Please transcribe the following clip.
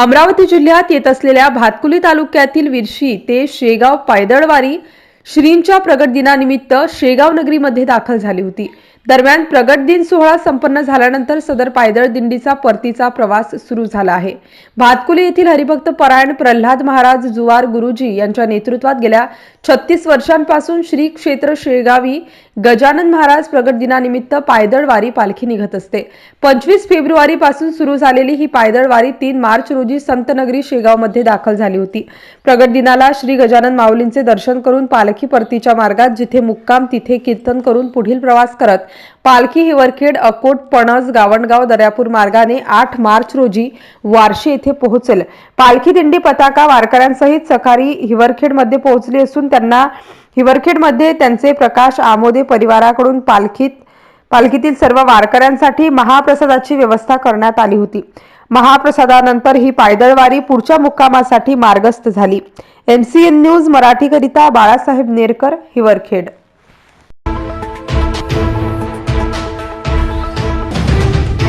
अमरावती जिल्ह्यात येत असलेल्या भातकुली तालुक्यातील विरशी ते शेगाव पायदळवारी श्रींच्या प्रगट दिनानिमित्त शेगाव नगरीमध्ये दाखल झाली होती. दरम्यान प्रगट दिन सोहळा संपन्न झाल्यानंतर सदर पायदळ दिंडीचा परतीचा प्रवास सुरू झाला आहे. भातकुली येथील हरिभक्त परायण प्रल्हाद महाराज जुवार गुरुजी यांच्या नेतृत्वात गेल्या छत्तीस वर्षांपासून श्री क्षेत्र शेगावी गजानन महाराज प्रगट दिनानिमित्त पायदळ वारी पालखी निघत असते. पंचवीस फेब्रुवारी पासून सुरू झालेली ही पायदळ वारी तीन मार्च रोजी संतनगरी शेगावमध्ये दाखल झाली होती. प्रगट दिनाला श्री गजानन माऊलींचे दर्शन करून पालखी परतीच्या मार्गात जिथे मुक्काम तिथे कीर्तन करून पुढील प्रवास करत पालखी हिवरखेड अकोट पणस गावणगाव दर्यापूर मार्गाने आठ मार्च रोजी वारशी येथे पोहोचेल. पालखी दिंडी पताका वारकऱ्यांसहित सकाळी हिवरखेडमध्ये पोहोचली असून त्यांना हिवरखेडमध्ये त्यांचे प्रकाश आमोदे परिवाराकडून पालखीत पालखीतील सर्व वारकऱ्यांसाठी महाप्रसादाची व्यवस्था करण्यात आली होती. महाप्रसादानंतर ही पायदळवारी पुढच्या मुक्कामासाठी मार्गस्थ झाली. एमसीएन न्यूज मराठीकरिता बाळासाहेब नेरकर हिवरखेड